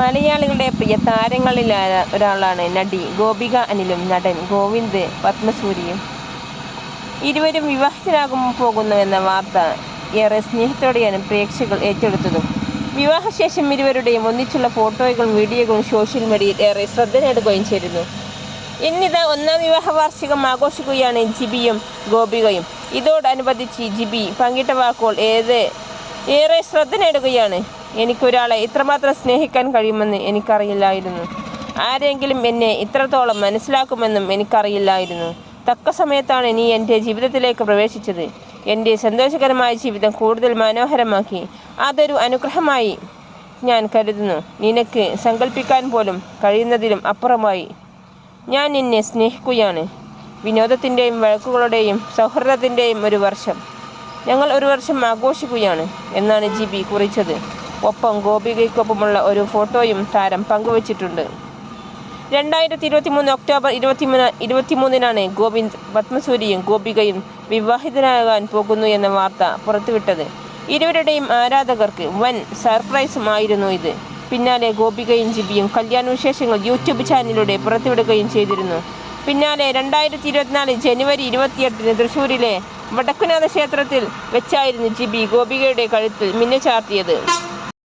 മലയാളികളുടെ പ്രിയ താരങ്ങളിൽ ഒരാളാണ് നടി ഗോപിക അനിലും നടൻ ഗോവിന്ദ് പത്മസൂരിയും. ഇരുവരും വിവാഹിതരാകും പോകുന്നുവെന്ന വാർത്ത ഏറെ സ്നേഹത്തോടെയാണ് പ്രേക്ഷകർ ഏറ്റെടുത്തതും. വിവാഹശേഷം ഇരുവരുടെയും ഒന്നിച്ചുള്ള ഫോട്ടോകളും വീഡിയോകളും സോഷ്യൽ മീഡിയയിൽ ഏറെ ശ്രദ്ധ നേടുകയും ചെയ്തിരുന്നു. ഇന്നിതാ ഒന്നാം വിവാഹ വാർഷികം ആഘോഷിക്കുകയാണ് ജിബിയും ഗോപികയും. ഇതോടനുബന്ധിച്ച് ജിബി പങ്കിട്ട വാക്കുകൾ ഏത് ഏറെ ശ്രദ്ധ നേടുകയാണ്. എനിക്കൊരാളെ ഇത്രമാത്രം സ്നേഹിക്കാൻ കഴിയുമെന്ന് എനിക്കറിയില്ലായിരുന്നു. ആരെങ്കിലും എന്നെ ഇത്രത്തോളം മനസ്സിലാക്കുമെന്നും എനിക്കറിയില്ലായിരുന്നു. തക്ക സമയത്താണ് നീ എന്റെ ജീവിതത്തിലേക്ക് പ്രവേശിച്ചത്. എന്റെ സന്തോഷകരമായ ജീവിതം കൂടുതൽ മനോഹരമാക്കി. അതൊരു അനുഗ്രഹമായി ഞാൻ കരുതുന്നു. നിനക്ക് സങ്കല്പിക്കാൻ പോലും കഴിയുന്നതിലും അപ്പുറമായി. ഞാൻ നിന്നെ സ്നേഹിക്കുകയാണ്. വിനോദത്തിന്റെയും വഴക്കുകളുടെയും സൗഹൃദത്തിന്റെയും ഒരു വർഷം. ഞങ്ങൾ ഒരു വർഷം ആഘോഷിക്കുകയാണ് എന്നാണ് ജിബി കുറിച്ചത്. ഒപ്പം ഗോപികയ്ക്കൊപ്പമുള്ള ഒരു ഫോട്ടോയും താരം പങ്കുവച്ചിട്ടുണ്ട്. രണ്ടായിരത്തി ഇരുപത്തി മൂന്ന് ഒക്ടോബർ ഇരുപത്തിമൂന്ന് ഇരുപത്തിമൂന്നിനാണ് ഗോവിന്ദ് പത്മസൂരിയും ഗോപികയും വിവാഹിതരാകാൻ പോകുന്നു എന്ന വാർത്ത പുറത്തുവിട്ടത്. ഇരുവരുടെയും ആരാധകർക്ക് വൻ സർപ്രൈസുമായിരുന്നു ഇത്. പിന്നാലെ ഗോപികയും ജിബിയും കല്യാണ വിശേഷങ്ങൾ യൂട്യൂബ് ചാനലിലൂടെ പുറത്തുവിടുകയും ചെയ്തിരുന്നു. പിന്നാലെ രണ്ടായിരത്തി ഇരുപത്തിനാല് ജനുവരി ഇരുപത്തിയെട്ടിന് തൃശ്ശൂരിലെ വടക്കുനാഥ ക്ഷേത്രത്തിൽ വെച്ചായിരുന്നു ജിബി ഗോപികയുടെ കഴുത്തിൽ മിന്നു ചാർത്തിയത്